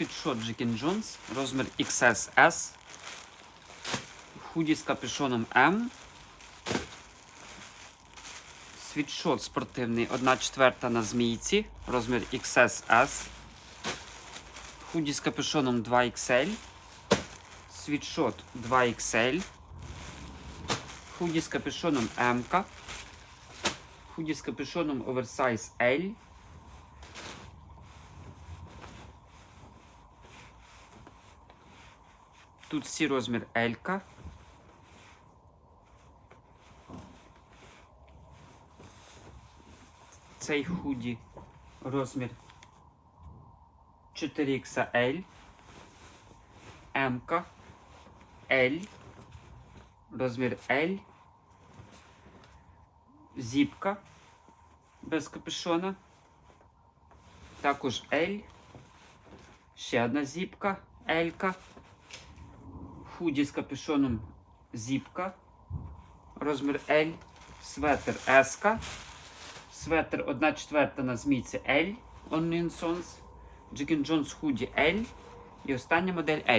світшот Джекін Джонс, розмір XSS. Худі з капюшоном М. Світшот спортивний 1 четверта на змійці, розмір XSS. Худі з капюшоном 2XL. Світшот 2XL. Худі з капюшоном М. Худі з капюшоном оверсайз L. Тут всі розмір L. Цей худі розмір 4XL, М, L, розмір L, зіпка без капюшона, також L, ще одна зіпка L. худі з капюшоном зіпка, розмір L, светр S, светр 1 четверта на змійці L, Onion Sons, Джекін Джонс худі L. І остання модель L.